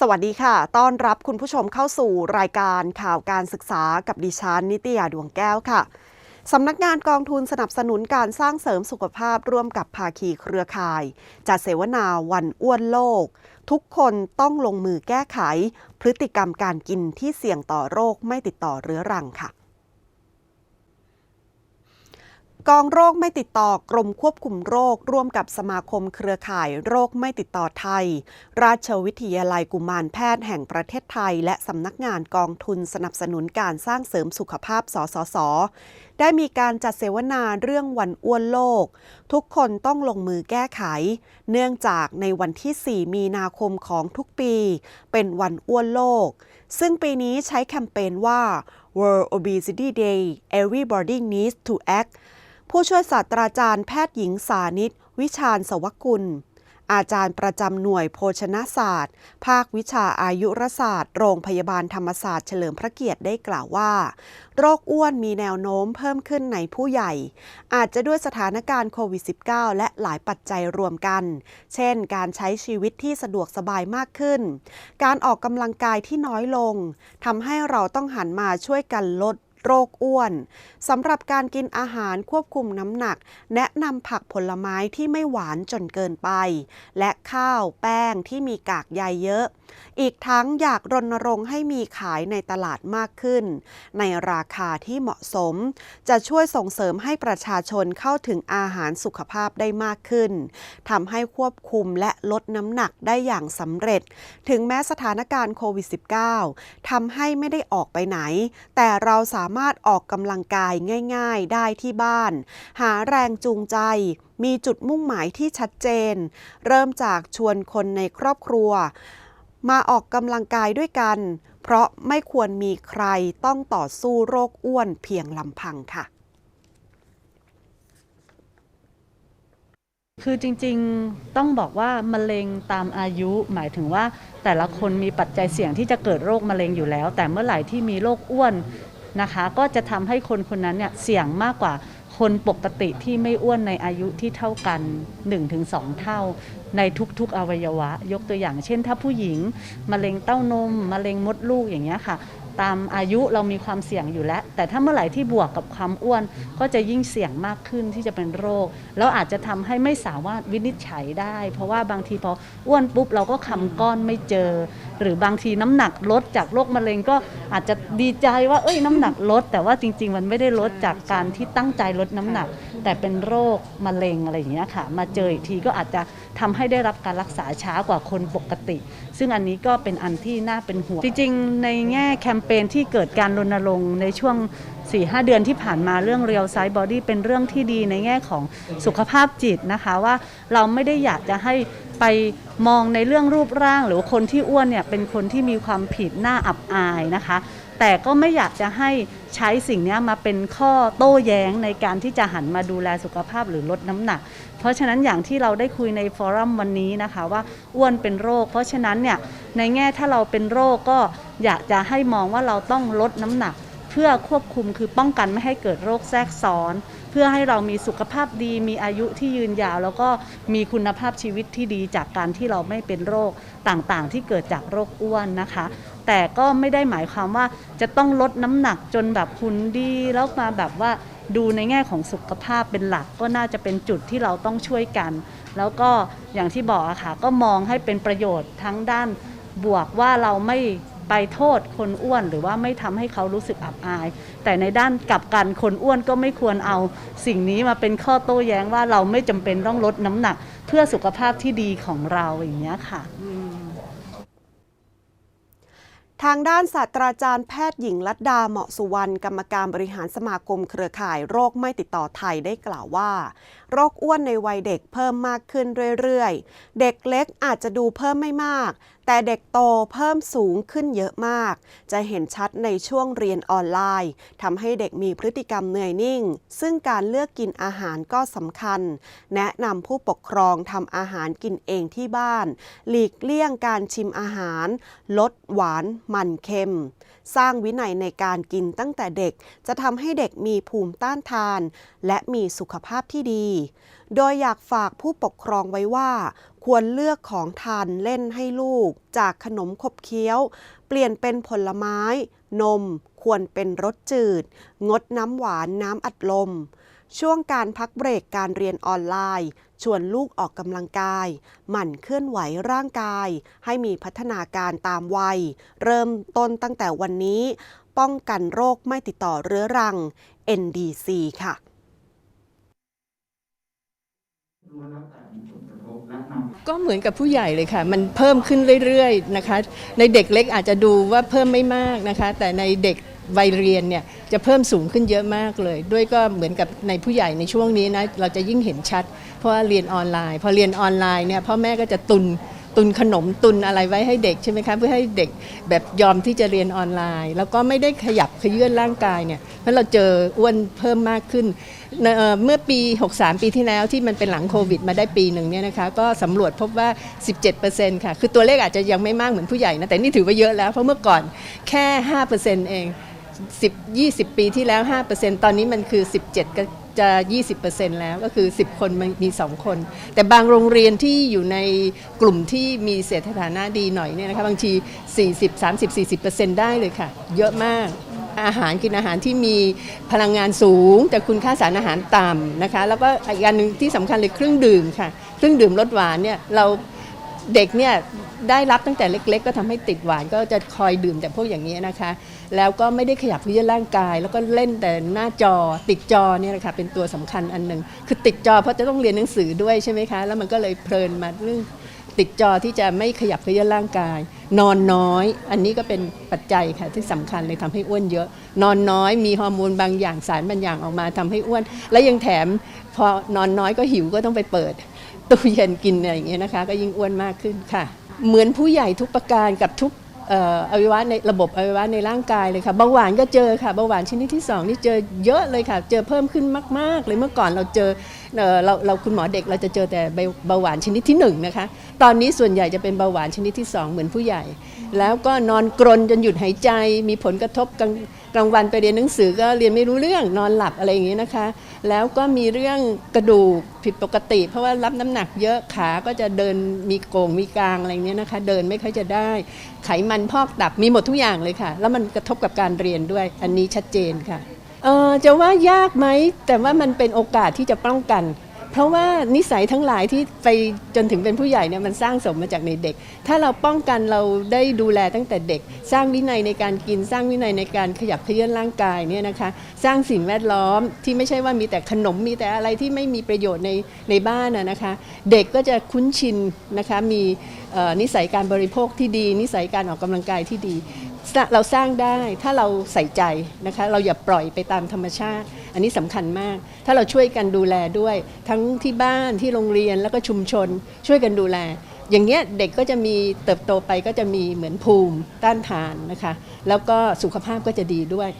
สวัสดีค่ะ ต้อนรับคุณผู้ชมเข้าสู่รายการข่าวการศึกษากับดิฉันนิตยาดวงแก้วค่ะ สำนักงานกองทุนสนับสนุนการสร้างเสริมสุขภาพร่วมกับภาคีเครือข่าย จัดเสวนาวันอ้วนโลก ทุกคนต้องลงมือแก้ไข พฤติกรรมการกินที่เสี่ยงต่อโรคไม่ติดต่อเรื้อรังค่ะ กองโรคไม่ติดต่อกรมควบคุมโรค ร่วมกับสมาคมเครือข่ายโรคไม่ติดต่อไทย ราชวิทยาลัยกุมารแพทย์แห่งประเทศไทย และสำนักงานกองทุนสนับสนุนการสร้างเสริมสุขภาพสสส ได้มีการจัดเสวนาเรื่องวันอ้วนโลก ทุกคนต้องลงมือแก้ไข เนื่องจากในวันที่ 4 มีนาคมของทุกปี เป็นวันอ้วนโลก ซึ่งปีนี้ใช้แคมเปญว่า World Obesity Day Everybody Needs to Act ผู้ช่วยศาสตราจารย์แพทย์หญิงสานิต วิชาญสวกุล อาจารย์ประจำหน่วยโภชนาศาสตร์ ภาควิชาอายุรศาสตร์ โรงพยาบาลธรรมศาสตร์เฉลิมพระเกียรติได้กล่าวว่า โรคอ้วนมีแนวโน้มเพิ่มขึ้นในผู้ใหญ่ อาจจะด้วยสถานการณ์โควิด -19 และหลายปัจจัยรวมกัน เช่น การใช้ชีวิตที่สะดวกสบายมากขึ้น การออกกำลังกายที่น้อยลงทำให้เราต้องหันมาช่วยกันลด โรคอ้วนสำหรับการกินอาหารควบคุมน้ำหนัก แนะนำผักผลไม้ที่ไม่หวานจนเกินไป และข้าวแป้งที่มีกากใยเยอะ อีกทั้งอยากรณรงค์ให้มีขายในตลาดมากขึ้น ในราคาที่เหมาะสม จะช่วยส่งเสริมให้ประชาชนเข้าถึงอาหารสุขภาพได้มากขึ้นทำให้ควบคุมและลดน้ำหนักได้อย่างสำเร็จ ถึงแม้สถานการณ์โควิด -19 ทำให้ไม่ได้ออกไปไหน แต่เราสามารถออกกำลังกายง่ายๆ ได้ที่บ้าน หาแรงจูงใจ มีจุดมุ่งหมายที่ชัดเจน เริ่มจากชวนคนในครอบครัว มาออกกำลังกายด้วยกัน เพราะไม่ควรมีใครต้องต่อสู้โรคอ้วนเพียงลำพังค่ะคือจริงๆต้องบอกว่ามะเร็งตามอายุหมายถึงว่าแต่ละคนมีปัจจัยเสี่ยงที่จะเกิดโรคมะเร็งอยู่แล้ว แต่เมื่อไหร่ที่มีโรคอ้วน นะคะ ก็จะทำให้คนคนนั้นเนี่ยเสี่ยงมากกว่าคนปกติที่ไม่อ้วนในอายุที่เท่ากัน 1-2 เท่า ในทุกๆอวัยวะ ยกตัวอย่าง เช่น ถ้าผู้หญิงมะเร็งเต้านมมะเร็งมดลูกอย่างเงี้ยค่ะ ตามอายุเรามีความเสี่ยงอยู่แล้ว แต่ถ้าเมื่อไหร่ที่บวกกับความอ้วน ก็จะยิ่งเสี่ยงมากขึ้นที่จะเป็นโรค แล้วอาจจะทำให้ไม่สามารถวินิจฉัยได้ เพราะว่าบางทีพออ้วนปุ๊บเราก็คำก้อนไม่เจอหรือบางทีน้ำหนักลดจากโรคมะเร็งก็อาจจะดีใจว่าเอ้ยน้ำหนักลด แต่ว่าจริง ๆ มันไม่ได้ลดจากการที่ตั้งใจลดน้ำหนัก แต่เป็นโรคมะเร็งอะไรอย่างเงี้ยค่ะ มาเจออีกทีก็อาจจะทำให้ได้รับการรักษาช้ากว่าคนปกติ ซึ่งอันนี้ก็เป็นอันที่น่าเป็นห่วงจริง ๆ ในแง่แคมเปญที่เกิดการรณรงค์ในช่วง 4-5 เดือนที่ผ่านมาเรื่อง Real Size Body เป็นเรื่องที่ดีในแง่ของสุขภาพจิตนะคะ ว่าเราไม่ได้อยากจะให้ไปมองในเรื่องรูปร่าง หรือคนที่อ้วนเนี่ยเป็นคนที่มีความผิดหน้าอับอายนะคะ แต่ก็ไม่อยากจะให้ใช้สิ่งนี้มาเป็นข้อโต้แย้งในการที่จะหันมาดูแลสุขภาพหรือลดน้ำหนัก เพราะฉะนั้นอย่างที่เราได้คุยในฟอรัมวันนี้นะคะว่าอ้วนเป็นโรค เพราะฉะนั้นเนี่ยในแง่ถ้าเราเป็นโรคก็อยากจะให้มองว่าเราต้องลดน้ำหนัก พื่อควบคุมคือป้องกันไม่ให้เกิดโรคแทรกซ้อน เพื่อให้เรามีสุขภาพดี มีอายุที่ยืนยาว แล้วก็มีคุณภาพชีวิตที่ดีจากการที่เราไม่เป็นโรคต่างๆ ที่เกิดจากโรคอ้วนนะคะ แต่ก็ไม่ได้หมายความว่าจะต้องลดน้ำหนักจนแบบหุ่นดีแล้วมาแบบว่าดูในแง่ของสุขภาพเป็นหลักก็น่าจะเป็นจุดที่เราต้องช่วยกัน แล้วก็อย่างที่บอกอะค่ะก็มองให้เป็นประโยชน์ทั้งด้านบวกว่าเราไม่ ไปโทษคนอ้วนหรือว่าไม่ทำให้เขารู้สึกอับอาย แต่ในด้านกลับกันคนอ้วนก็ไม่ควรเอา สิ่งนี้มาเป็นข้อโต้แย้งว่าเราไม่จำเป็นต้องลดน้ำหนัก เพื่อสุขภาพที่ดีของเราอย่างเงี้ยค่ะทางด้านศาสตราจารย์แพทย์หญิงลัดดาเหมาะสุวรรณกรรมการบริหารสมาคมเครือข่ายโรคไม่ติดต่อไทยได้กล่าวว่า โรคอ้วนในวัยเด็กเพิ่มมากขึ้นเรื่อยๆ เด็กเล็กอาจจะดูเพิ่มไม่มาก แต่เด็กโตเพิ่มสูงขึ้นเยอะมาก จะเห็นชัดในช่วงเรียนออนไลน์ทำให้เด็กมีพฤติกรรมเหนื่อยนิ่ง ซึ่งการเลือกกินอาหารก็สำคัญ แนะนำผู้ปกครองทำอาหารกินเองที่บ้าน หลีกเลี่ยงการชิมอาหาร ลดหวานมันเค็ม สร้างวินัยในการกินตั้งแต่เด็ก จะทำให้เด็กมีภูมิต้านทาน และมีสุขภาพที่ดี โดยอยากฝากผู้ปกครองไว้ว่า ควรเลือกของทานเล่นให้ลูก จากขนมขบเคี้ยว เปลี่ยนเป็นผลไม้ นม ควรเป็นรสจืด งดน้ำหวานน้ำอัดลม ช่วงการพักเบรกการเรียนออนไลน์ ชวนลูกออกกำลังกาย หมั่นเคลื่อนไหวร่างกาย ให้มีพัฒนาการตามวัย เริ่มต้นตั้งแต่วันนี้ ป้องกันโรคไม่ติดต่อเรื้อรัง NDC ค่ะ ก็เหมือนกับผู้ใหญ่เลยค่ะ มันเพิ่มขึ้นเรื่อยๆนะคะ ในเด็กเล็กอาจจะดูว่าเพิ่มไม่มากนะคะ แต่ในเด็กวัยเรียนเนี่ยจะเพิ่มสูงขึ้นเยอะมากเลย ด้วยก็เหมือนกับในผู้ใหญ่ในช่วงนี้นะเราจะยิ่งเห็นชัด เพราะว่าเรียนออนไลน์ พอเรียนออนไลน์เนี่ยพ่อแม่ก็จะตุน ตุนขนมตุนอะไรไว้ให้เด็กใช่ไหมคะเพื่อให้เด็กแบบยอมที่จะเรียนออนไลน์ แล้วก็ไม่ได้ขยับขยื่นร่างกายเนี่ยเพราะเราเจออ้วนเพิ่มมากขึ้นเเมื่อปี 63 ปีที่แล้วที่มันเป็นหลังโควิดมาได้ปีหนึ่งเนี่ยนะคะก็สำรวจพบว่า 17%ค่ะ คือตัวเลขอาจจะยังไม่มากเหมือนผู้ใหญ่นะ แต่นี่ถือว่าเยอะแล้ว เพราะเมื่อก่อนแค่ 5%เอง 10 20 ปีที่แล้ว 5%ตอนนี้มันคือ 17ก็ จะ 20%แล้วก็คือ 10 คนมันมี 2 คน แต่บางโรงเรียนที่อยู่ในกลุ่มที่มีเศรษฐฐานะดีหน่อยเนี่ยนะคะบางที 40 30 40%ได้เลยค่ะ เยอะมากอาหารกินอาหารที่มีพลังงานสูง แต่คุณค่าสารอาหารต่ำนะคะ แล้วก็อีกอันหนึ่งที่สำคัญเลยเครื่องดื่มค่ะ เครื่องดื่มรสหวานเนี่ยเรา เด็กเนี่ยได้รับตั้งแต่เล็ก ๆ ก็ทำให้ติดหวานก็จะคอยดื่มแต่พวกอย่างนี้นะคะ แล้วก็ไม่ได้ขยับเพื่อร่างกาย แล้วก็เล่นแต่หน้าจอติดจอเนี่ยนะคะเป็นตัวสำคัญอันหนึ่งคือติดจอเพราะจะต้องเรียนหนังสือด้วยใช่ไหมคะ แล้วมันก็เลยเพลินมาเรื่องติดจอที่จะไม่ขยับเขยื้อนร่างกาย นอนน้อย อันนี้ก็เป็นปัจจัยค่ะที่สำคัญเลยทำให้อ้วนเยอะ นอนน้อยมีฮอร์โมนบางอย่างสารบางอย่างออกมาทำให้อ้วน และยังแถมพอนอนน้อยก็หิวก็ต้องไปเปิด ตู้เย็นกินอะไรอย่างเงี้ยนะคะ ก็ยิ่งอ้วนมากขึ้นค่ะ เหมือนผู้ใหญ่ทุกประการกับทุกอออวัยวะในระบบอวัยวะในร่างกายเลยค่ะเบาหวานก็เจอค่ะเบาหวานชนิดที่สองนี่เจอเยอะเลยค่ะ เจอเพิ่มขึ้นมาก ๆ เลยเมื่อก่อนเราเจอเออเราเราคุณหมอเด็กเราจะเจอแต่เบาหวานชนิดที่หนึ่งนะคะตอนนี้ส่วนใหญ่จะเป็นเบาหวานชนิดที่สองเหมือนผู้ใหญ่ แล้วก็นอนกรนจนหยุดหายใจมีผลกระทบกลาง กลางวันไปเรียนหนังสือก็เรียนไม่รู้เรื่องนอนหลับอะไรอย่างเงี้นะคะ แล้วก็มีเรื่องกระดูกผิดปกติ เพราะว่ารับน้ำหนักเยอะขาก็จะเดินมีโกงมีกลางอะไรเงี้ยนะคะ เดินไม่ค่อยจะได้ ไขมันพอกตับมีหมดทุกอย่างเลยค่ะ แล้วมันกระทบกับการเรียนด้วย อันนี้ชัดเจนค่ะเออจะว่ายากไหมแต่ว่ามันเป็นโอกาสที่จะป้องกัน เพราะว่านิสัยทั้งหลายที่ไปจนถึงเป็นผู้ใหญ่เนี่ยมันสร้างสมมาจากในเด็ก ถ้าเราป้องกันเราได้ดูแลตั้งแต่เด็ก สร้างวินัยในการกินสร้างวินัยในการขยับเขยื้อนร่างกายเนี่ยนะคะ สร้างสิ่งแวดล้อมที่ไม่ใช่ว่ามีแต่ขนมมีแต่อะไรที่ไม่มีประโยชน์ในในบ้านนะนะคะ เด็กก็จะคุ้นชินนะคะมีนิสัยการบริโภคที่ดี นิสัยการออกกำลังกายที่ดี เราสร้างได้ถ้าเราใส่ใจนะคะเราอย่าปล่อยไปตามธรรมชาติ อันนี้สำคัญมาก ถ้าเราช่วยกันดูแลด้วย ทั้งที่บ้านที่โรงเรียนแล้วก็ชุมชน ช่วยกันดูแล อย่างเงี้ยเด็กก็จะมีเติบโตไปก็จะมีเหมือนภูมิต้านทานนะคะ แล้วก็สุขภาพก็จะดีด้วย